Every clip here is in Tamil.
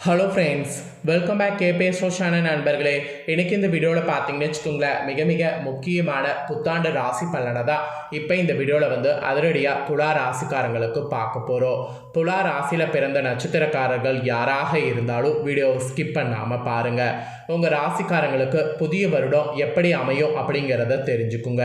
Hello friends welcome back KBS channel நண்பர்களே. இன்னைக்கு இந்த வீடியோவில் பார்த்தீங்கன்னு வச்சுக்கோங்களேன் மிக மிக முக்கியமான புத்தாண்டு ராசி பலனை தான் இப்போ இந்த வீடியோவில் வந்து அதிரடியாக துலா ராசிக்காரங்களுக்கு பார்க்க போகிறோம் துலா ராசியில் பிறந்த நட்சத்திரக்காரர்கள் யாராக இருந்தாலும் வீடியோவை ஸ்கிப் பண்ணாமல் பாருங்கள் உங்கள் ராசிக்காரங்களுக்கு புதிய வருடம் எப்படி அமையும் அப்படிங்கிறத தெரிஞ்சுக்குங்க.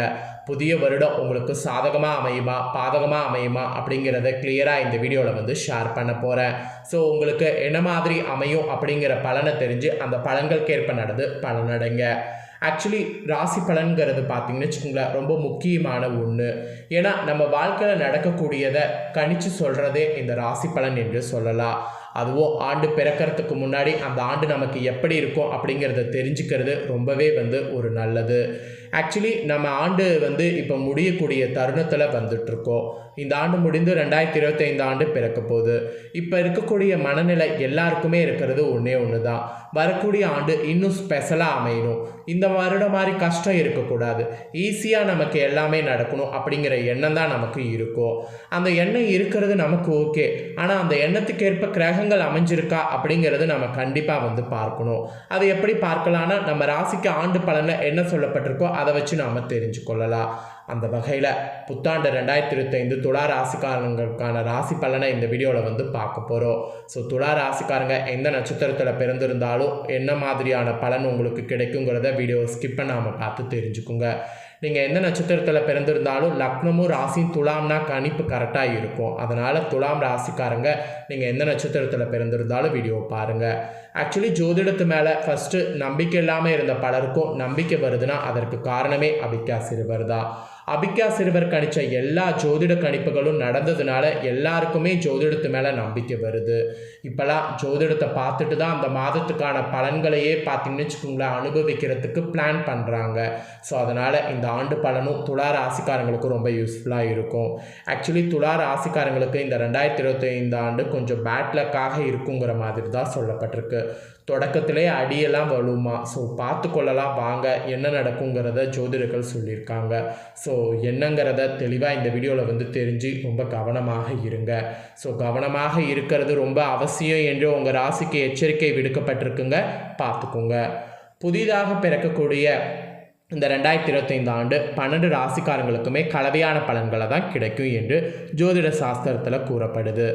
புதிய வருடம் உங்களுக்கு சாதகமாக அமையுமா பாதகமாக அமையுமா அப்படிங்கிறத கிளியராக இந்த வீடியோவில் வந்து ஷேர் பண்ண போகிறேன் ஸோ உங்களுக்கு என்ன மாதிரி அமையும் அப்படிங்கிற பலனை தெரிஞ்சு அந்த பலன்களுக்கேற்ப நடந்து பலனடைங்க. ஆக்சுவலி ராசி பலன்கிறது பார்த்தீங்கன்னு வச்சுக்கோங்களேன் ரொம்ப முக்கியமான ஒன்று ஏன்னா நம்ம வாழ்க்கையில் நடக்கக்கூடியதை கணிச்சு சொல்கிறதே இந்த ராசி பலன் என்று சொல்லலாம். அதுவும் ஆண்டு பிறக்கிறதுக்கு முன்னாடி அந்த ஆண்டு நமக்கு எப்படி இருக்கும் அப்படிங்கிறத தெரிஞ்சுக்கிறது ரொம்பவே வந்து ஒரு நல்லது. ஆக்சுவலி நம்ம ஆண்டு வந்து இப்போ முடியக்கூடிய தருணத்தில் வந்துட்டுருக்கோம். இந்த ஆண்டு முடிந்து ரெண்டாயிரத்தி இருபத்தைந்து ஆண்டு பிறக்க போகுது. இப்போ இருக்கக்கூடிய மனநிலை எல்லாருக்குமே இருக்கிறது ஒன்றே ஒன்று தான் வரக்கூடிய ஆண்டு இன்னும் ஸ்பெஷலாக அமையணும். இந்த வருடம் மாதிரி கஷ்டம் இருக்கக்கூடாது. ஈஸியாக நமக்கு எல்லாமே நடக்கணும் அப்படிங்கிற எண்ணம் தான் நமக்கு இருக்கும். அந்த எண்ணம் இருக்கிறது நமக்கு ஓகே ஆனால் அந்த எண்ணத்துக்கேற்ப கிரகங்கள் அமைஞ்சிருக்கா அப்படிங்கிறது நம்ம கண்டிப்பாக வந்து பார்க்கணும். அதை எப்படி பார்க்கலான்னா நம்ம ராசிக்கு ஆண்டு பலனில் என்ன சொல்லப்பட்டிருக்கோ அதை வச்சு நாம் தெரிஞ்சு கொள்ளலாம் அந்த வகையில் புத்தாண்டு ரெண்டாயிரத்தி இருபத்தைந்து துலா ராசிக்காரங்களுக்கான ராசி பலனை இந்த வீடியோவில் வந்து பார்க்க போகிறோம் ஸோ துலா ராசிக்காரங்க எந்த நட்சத்திரத்தில் பிறந்திருந்தாலும் என்ன மாதிரியான பலன் உங்களுக்கு கிடைக்குங்கிறத வீடியோ ஸ்கிப் பண்ணாமல் பார்த்து தெரிஞ்சுக்குங்க. நீங்கள் எந்த நட்சத்திரத்தில் பிறந்திருந்தாலும் லக்னமும் ராசியும் துலாம்னா கணிப்பு கரெக்டாக இருக்கும். அதனால் துலாம் ராசிக்காரங்க நீங்கள் எந்த நட்சத்திரத்தில் பிறந்திருந்தாலும் வீடியோ பாருங்கள் ஆக்சுவலி ஜோதிடத்து மேலே ஃபஸ்ட்டு நம்பிக்கை இல்லாமல் இருந்த பலருக்கும் நம்பிக்கை வருதுன்னா அதற்கு காரணமே அபிக்கா சிறுவர் தான். அபிக்கா சிறுவர் கணிச்ச எல்லா ஜோதிட கணிப்புகளும் நடந்ததுனால எல்லாருக்குமே ஜோதிடத்து மேலே நம்பிக்கை வருது. இப்போலாம் ஜோதிடத்தை பார்த்துட்டு தான் அந்த மாதத்துக்கான பலன்களையே பார்த்தீங்கன்னு வச்சுக்கோங்களேன் அனுபவிக்கிறதுக்கு பிளான் பண்ணுறாங்க ஸோ அதனால் இந்த ஆண்டு பலனும் துளா ராசிக்காரங்களுக்கு ரொம்ப யூஸ்ஃபுல்லாக இருக்கும். ஆக்சுவலி துளா ராசிக்காரங்களுக்கு இந்த ரெண்டாயிரத்தி இருபத்தி ஐந்து ஆண்டு கொஞ்சம் பேட் லக்காக இருக்குங்கிற மாதிரி தான் சொல்லப்பட்டிருக்கு. தொடக்கத்திலே அடியெல்லாம் வலுமா? ஸோ பார்த்து கொள்ளலாம் வாங்க என்ன நடக்குங்கிறத ஜோதிடர்கள் சொல்லியிருக்காங்க. ஸோ என்னங்கிறத தெளிவாக இந்த வீடியோவில் வந்து தெரிஞ்சு ரொம்ப கவனமாக இருங்க. ஸோ கவனமாக இருக்கிறது ரொம்ப அவசியம் என்று உங்கள் ராசிக்கு எச்சரிக்கை விடுக்கப்பட்டிருக்குங்க. பார்த்துக்கோங்க. புதிதாக பிறக்கக்கூடிய இந்த ரெண்டாயிரத்தி இருபத்தைந்து ஆண்டு பன்னெண்டு ராசிக்காரங்களுக்குமே கலவையான பலன்களை தான் கிடைக்கும் என்று ஜோதிட சாஸ்திரத்தில் கூறப்படுது.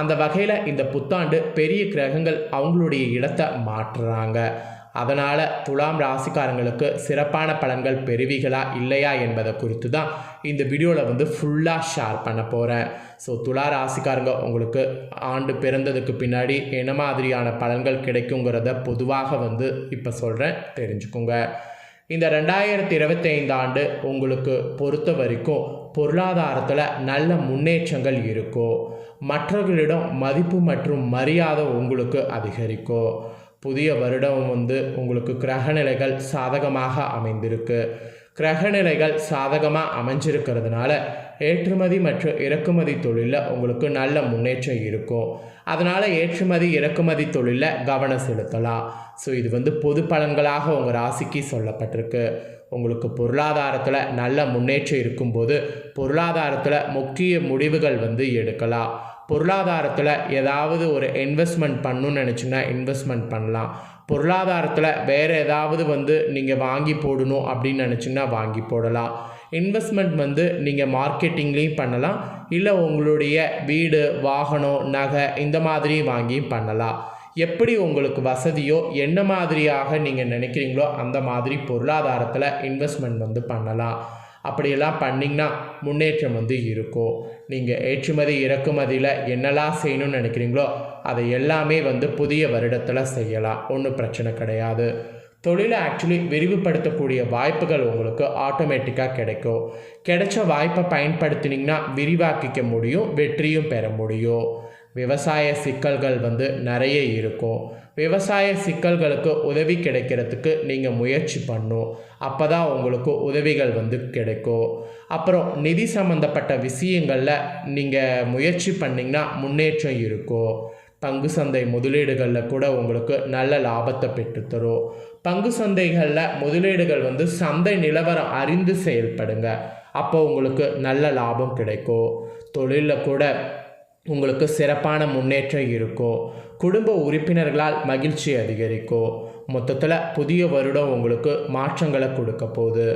அந்த வகையில் இந்த புத்தாண்டு பெரிய கிரகங்கள் அவங்களுடைய இடத்தை மாற்றுறாங்க. அதனால் துலாம் ராசிக்காரங்களுக்கு சிறப்பான பலன்கள் பெறுவீகளா இல்லையா என்பதை குறித்து தான் இந்த வீடியோவில் வந்து ஃபுல்லாக ஷேர் பண்ண போகிறேன் ஸோ துலா ராசிக்காரங்க உங்களுக்கு ஆண்டு பிறந்ததுக்கு பின்னாடி என்ன மாதிரியான பலன்கள் கிடைக்குங்கிறத பொதுவாக வந்து இப்போ சொல்கிறேன் தெரிஞ்சுக்கோங்க. இந்த ரெண்டாயிரத்தி இருபத்தைந்து ஆண்டு உங்களுக்கு பொறுத்த வரைக்கும் பொருளாதாரத்தில் நல்ல முன்னேற்றங்கள் இருக்கும் மற்றவர்களிடம் மதிப்பு மற்றும் மரியாதை உங்களுக்கு அதிகரிக்கும் புதிய வருடம் வந்து உங்களுக்கு கிரகநிலைகள் சாதகமாக அமைந்திருக்கு. கிரகநிலைகள் சாதகமாக அமைஞ்சிருக்கிறதுனால ஏற்றுமதி மற்றும் இறக்குமதி தொழிலில் உங்களுக்கு நல்ல முன்னேற்றம் இருக்கும். அதனால் ஏற்றுமதி இறக்குமதி தொழிலில் கவனம் செலுத்தலாம். ஸோ இது வந்து பொது பலன்களாக உங்கள் ராசிக்கு சொல்லப்பட்டிருக்கு. உங்களுக்கு பொருளாதாரத்தில் நல்ல முன்னேற்றம் இருக்கும்போது பொருளாதாரத்தில் முக்கிய முடிவுகள் வந்து எடுக்கலாம். பொருளாதாரத்தில் ஏதாவது ஒரு இன்வெஸ்ட்மெண்ட் பண்ணணும்னு நினச்சிங்கன்னா இன்வெஸ்ட்மெண்ட் பண்ணலாம். பொருளாதாரத்தில் வேறு ஏதாவது வந்து நீங்கள் வாங்கி போடணும் அப்படின்னு நினச்சிங்கன்னா வாங்கி போடலாம். இன்வெஸ்ட்மெண்ட் வந்து நீங்கள் மார்க்கெட்டிங்லேயும் பண்ணலாம். இல்லை உங்களுடைய வீடு வாகனம் நகை இந்த மாதிரி வாங்கியும் பண்ணலாம். எப்படி உங்களுக்கு வசதியோ என்ன மாதிரியாக நீங்கள் நினைக்கிறீங்களோ அந்த மாதிரி பொருளாதாரத்தில் இன்வெஸ்ட்மெண்ட் வந்து பண்ணலாம். அப்படியெல்லாம் பண்ணிங்கன்னா முன்னேற்றம் வந்து இருக்கும் நீங்கள் ஏற்றுமதி இறக்குமதியில் என்னெல்லாம் செய்யணும்னு நினைக்கிறீங்களோ அதை எல்லாமே வந்து புதிய வருடத்தில் செய்யலாம். ஒன்றும் பிரச்சனை கிடையாது. தொழிலை ஆக்சுவலி விரிவுபடுத்தக்கூடிய வாய்ப்புகள் உங்களுக்கு ஆட்டோமேட்டிக்காக கிடைக்கும். கிடைச்ச வாய்ப்பை பயன்படுத்தினீங்கன்னா விரிவாக்கிக்க முடியும் வெற்றியும் பெற முடியும். விவசாய சிக்கல்கள் வந்து நிறைய இருக்கும் விவசாய சிக்கல்களுக்கு உதவி கிடைக்கிறதுக்கு நீங்கள் முயற்சி பண்ணும் அப்போ தான் உங்களுக்கு உதவிகள் வந்து கிடைக்கும் அப்புறம் நிதி சம்மந்தப்பட்ட விஷயங்களில் நீங்கள் முயற்சி பண்ணிங்கன்னா முன்னேற்றம் இருக்கும் பங்கு சந்தை முதலீடுகளில் கூட உங்களுக்கு நல்ல லாபத்தை பெற்றுத்தரும் பங்கு சந்தைகளில் முதலீடுகள் வந்து சந்தை நிலவரம் அறிந்து செயல்படுங்க. அப்போ உங்களுக்கு நல்ல லாபம் கிடைக்கும் தொழிலில் கூட உங்களுக்கு சிறப்பான முன்னேற்றம் இருக்கும் குடும்ப உறுப்பினர்களால் மகிழ்ச்சி அதிகரிக்கும் மொத்தத்தில் புதிய வருடம் உங்களுக்கு மாற்றங்களை கொடுக்க போகுது.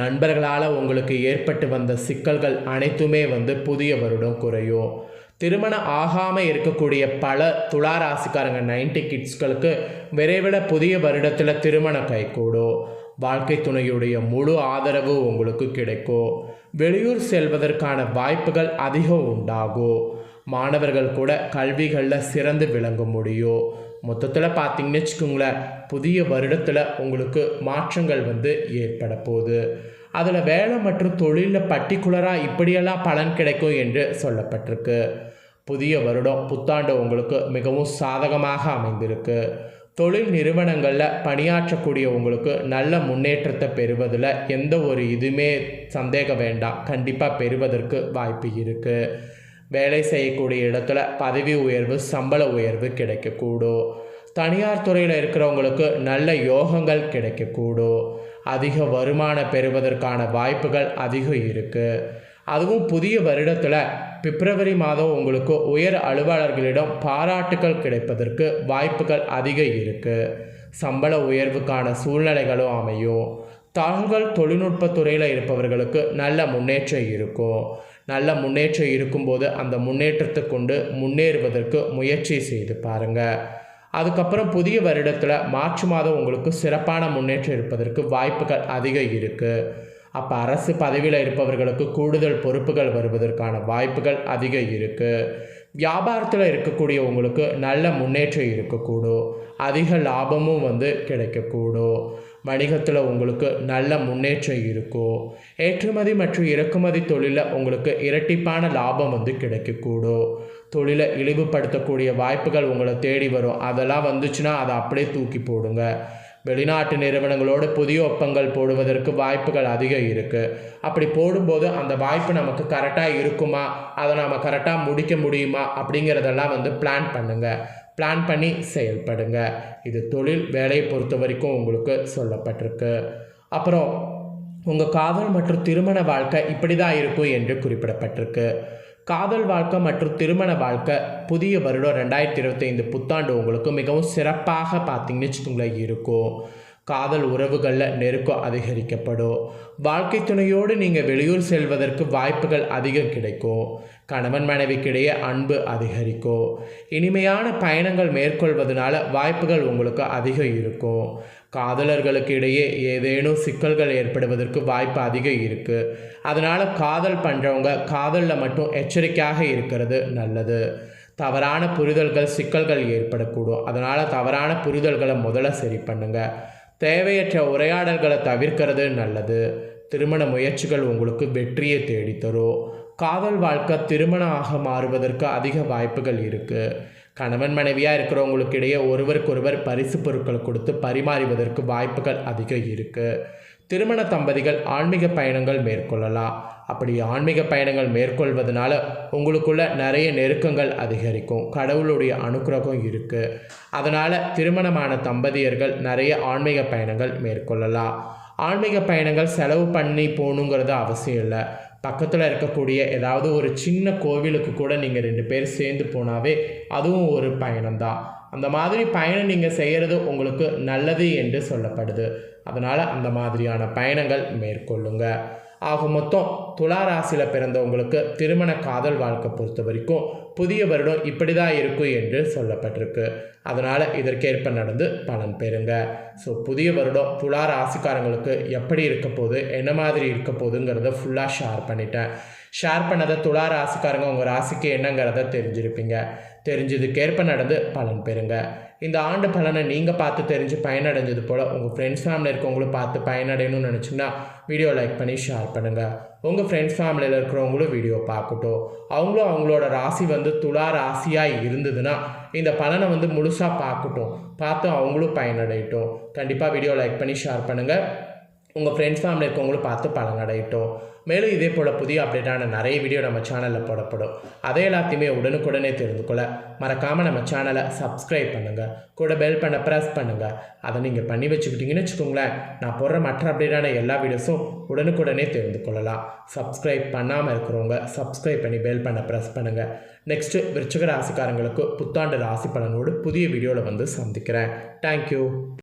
நண்பர்களால் உங்களுக்கு ஏற்பட்டு வந்த சிக்கல்கள் அனைத்துமே வந்து புதிய வருடம் குறையும். திருமணம் ஆகாமல் இருக்கக்கூடிய பல துலா ராசிக்காரங்க நைன்டி கிட்ஸ்களுக்கு விரைவில் புதிய வருடத்தில் திருமணம் கைகூடும் வாழ்க்கை துணையுடைய முழு ஆதரவு உங்களுக்கு கிடைக்கும் வெளியூர் செல்வதற்கான வாய்ப்புகள் அதிகம் உண்டாகும் மாணவர்கள் கூட கல்விகளில் சிறந்து விளங்க முடியும் மொத்தத்தில் பார்த்தீங்கன்னு வச்சுக்கோங்களேன் புதிய வருடத்தில் உங்களுக்கு மாற்றங்கள் வந்து ஏற்பட போகுது. அதில் வேலை மற்றும் தொழிலில் பர்டிகுலராக இப்படியெல்லாம் பலன் கிடைக்கும் என்று சொல்லப்பட்டிருக்கு. புதிய வருடம் புத்தாண்டு உங்களுக்கு மிகவும் சாதகமாக அமைந்திருக்கு. தொழில் நிறுவனங்களில் பணியாற்றக்கூடிய உங்களுக்கு நல்ல முன்னேற்றத்தை பெறுவதில் எந்த ஒரு இதுவுமே சந்தேகம் வேண்டாம். கண்டிப்பாக பெறுவதற்கு வாய்ப்பு இருக்குது வேலை செய்யக்கூடிய இடத்துல பதவி உயர்வு சம்பள உயர்வு கிடைக்கக்கூடும். தனியார் துறையில் இருக்கிறவங்களுக்கு நல்ல யோகங்கள் கிடைக்கக்கூடும். அதிக வருமானம் பெறுவதற்கான வாய்ப்புகள் அதிகம் இருக்குது அதுவும் புதிய வருடத்தில் பிப்ரவரி மாதம் உங்களுக்கு உயர் அலுவலர்களிடம் பாராட்டுகள் கிடைப்பதற்கு வாய்ப்புகள் அதிகம் இருக்குது சம்பள உயர்வுக்கான சூழ்நிலைகளும் அமையும். தகவல் தொழில்நுட்பத் துறையில் இருப்பவர்களுக்கு நல்ல முன்னேற்றம் இருக்கும். நல்ல முன்னேற்றம் இருக்கும்போது அந்த முன்னேற்றத்தை கொண்டு முன்னேறுவதற்கு முயற்சி செய்து பாருங்கள் அதுக்கப்புறம் புதிய வருடத்தில் மார்ச் மாதம் உங்களுக்கு சிறப்பான முன்னேற்றம் இருப்பதற்கு வாய்ப்புகள் அதிகம் இருக்குது அப்போ அரசு பதவியில் இருப்பவர்களுக்கு கூடுதல் பொறுப்புகள் வருவதற்கான வாய்ப்புகள் அதிகம் இருக்குது வியாபாரத்தில் இருக்கக்கூடிய உங்களுக்கு நல்ல முன்னேற்றம் இருக்கக்கூடும். அதிக லாபமும் வந்து கிடைக்கக்கூடும். வணிகத்தில் உங்களுக்கு நல்ல முன்னேற்றம் இருக்கும் ஏற்றுமதி மற்றும் இறக்குமதி தொழிலில் உங்களுக்கு இரட்டிப்பான லாபம் வந்து கிடைக்கக்கூடும் தொழிலை இழிவுபடுத்தக்கூடிய வாய்ப்புகள் உங்களை தேடி வரும். அதெல்லாம் வந்துச்சுன்னா அதை அப்படியே தூக்கி போடுங்க. வெளிநாட்டு நிறுவனங்களோடு புதிய ஒப்பங்கள் போடுவதற்கு வாய்ப்புகள் அதிகம் இருக்குது அப்படி போடும்போது அந்த வாய்ப்பு நமக்கு கரெக்டாக இருக்குமா? அதை நாம் கரெக்டாக முடிக்க முடியுமா? அப்படிங்கிறதெல்லாம் வந்து பிளான் பண்ணுங்கள் பிளான் பண்ணி செயல்படுங்க. இது தொழில் வேலையை பொறுத்த வரைக்கும் உங்களுக்கு சொல்லப்பட்டிருக்கு. அப்புறம் உங்கள் காதல் மற்றும் திருமண வாழ்க்கை இப்படி தான் இருக்கும் என்று குறிப்பிடப்பட்டிருக்கு. காதல் வாழ்க்கை மற்றும் திருமண வாழ்க்கை புதிய வருடம் ரெண்டாயிரத்தி இருபத்தைந்து புத்தாண்டு உங்களுக்கு மிகவும் சிறப்பாக பார்த்தீங்கன்னு வச்சுக்கோங்களேன் இருக்கும். காதல் உறவுகளில் நெருக்கம் அதிகரிக்கப்படும். வாழ்க்கை துணையோடு நீங்கள் வெளியூர் செல்வதற்கு வாய்ப்புகள் அதிகம் கிடைக்கும். கணவன் மனைவிக்கிடையே அன்பு அதிகரிக்கும். இனிமையான பயணங்கள் மேற்கொள்வதனால வாய்ப்புகள் உங்களுக்கு அதிகம் இருக்கும். காதலர்களுக்கு இடையே ஏதேனும் சிக்கல்கள் ஏற்படுவதற்கு வாய்ப்பு அதிகம் இருக்குது அதனால் காதல் பண்ணுறவங்க காதலில் மட்டும் எச்சரிக்கையாக இருக்கிறது நல்லது. தவறான புரிதல்கள் சிக்கல்கள் ஏற்படக்கூடும். அதனால் தவறான புரிதல்களை முதல்ல சரி பண்ணுங்கள் தேவையற்ற உரையாடல்களை தவிர்க்கிறது நல்லது. திருமண முயற்சிகள் உங்களுக்கு வெற்றியை தேடித்தரும் காதல் வாழ்க்கை திருமணம் ஆக மாறுவதற்கு அதிக வாய்ப்புகள் இருக்குது கணவன் மனைவியாக இருக்கிறவங்களுக்கு இடையே ஒருவருக்கொருவர் பரிசு பொருட்கள் கொடுத்து பரிமாறுவதற்கு வாய்ப்புகள் அதிகம் இருக்குது திருமண தம்பதிகள் ஆன்மீக பயணங்கள் மேற்கொள்ளலாம். அப்படி ஆன்மீக பயணங்கள் மேற்கொள்வதனால உங்களுக்குள்ள நிறைய நெருக்கங்கள் அதிகரிக்கும். கடவுளுடைய அனுக்கிரகம் இருக்குது அதனால் திருமணமான தம்பதியர்கள் நிறைய ஆன்மீக பயணங்கள் மேற்கொள்ளலாம். ஆன்மீக பயணங்கள் செலவு பண்ணி போகணுங்கிறது அவசியம் இல்லை. பக்கத்தில் இருக்கக்கூடிய ஏதாவது ஒரு சின்ன கோவிலுக்கு கூட நீங்கள் ரெண்டு பேர் சேர்ந்து போனாவே அதுவும் ஒரு பயணம்தான். அந்த மாதிரி பயணம் நீங்கள் செய்கிறது உங்களுக்கு நல்லது என்று சொல்லப்படுது. அதனால் அந்த மாதிரியான பயணங்கள் மேற்கொள்ளுங்கள் ஆக மொத்தம் துலா ராசியில் பிறந்தவங்களுக்கு திருமண காதல் வாழ்க்கை பொறுத்த வரைக்கும் புதிய வருடம் இப்படி தான் இருக்கும் என்று சொல்லப்பட்டிருக்கு. அதனால் இதற்கேற்ப நடந்து பலன் பெறுங்க. ஸோ புதிய வருடம் துலா ராசிக்காரங்களுக்கு எப்படி இருக்க போகுது என்ன மாதிரி இருக்க போகுதுங்கிறத ஃபுல்லாக ஷேர் பண்ணிட்டேன். ஷேர் பண்ணதை துலா ராசிக்காரங்க உங்கள் ராசிக்கு என்னங்கிறத தெரிஞ்சிருப்பீங்க. தெரிஞ்சதுக்கேற்ப நடந்து பலன் பெறுங்க. இந்த ஆண்டு பலனை நீங்கள் பார்த்து தெரிஞ்சு பயனடைஞ்சது போல் உங்கள் ஃப்ரெண்ட்ஸ் ஃபேமிலியில் இருக்கவங்களும் பார்த்து பயனடையணும்னு நினச்சிங்கன்னா வீடியோ லைக் பண்ணி ஷேர் பண்ணுங்கள் உங்கள் ஃப்ரெண்ட்ஸ் ஃபேமிலியில் இருக்கிறவங்களும் வீடியோ பார்க்கட்டும். அவங்களும் அவங்களோட ராசி வந்து துலா ராசியாக இருந்ததுன்னா இந்த பலனை வந்து முழுசாக பார்க்கட்டும். பார்த்து அவங்களும் பயனடையட்டும். கண்டிப்பாக வீடியோ லைக் பண்ணி ஷேர் பண்ணுங்கள் உங்கள் ஃப்ரெண்ட்ஸ் ஃபேமிலி இருக்கவங்களும் பார்த்து பலனடையட்டும். மேலும் இதே போல் புதிய அப்டேட்டான நிறைய வீடியோ நம்ம சேனலில் போடப்படும். அதை எல்லாத்தையுமே உடனுக்குடனே தெரிந்து கொள்ள மறக்காமல் நம்ம சேனலை சப்ஸ்கிரைப் பண்ணுங்கள் கூட பெல் பண்ண ப்ரெஸ் பண்ணுங்கள் அதை நீங்கள் பண்ணி வச்சுக்கிட்டீங்கன்னு வச்சுக்கோங்களேன் நான் போடுற மற்ற அப்டேட்டான எல்லா வீடியோஸும் உடனுக்குடனே தெரிந்து கொள்ளலாம். சப்ஸ்கிரைப் பண்ணாமல் இருக்கிறவங்க சப்ஸ்கிரைப் பண்ணி பெல் பண்ண ப்ரெஸ் பண்ணுங்கள் நெக்ஸ்ட்டு விருச்சிக ராசிக்காரங்களுக்கு புத்தாண்டு ராசி பலனோடு புதிய வீடியோவில் வந்து சந்திக்கிறேன். தேங்க்யூ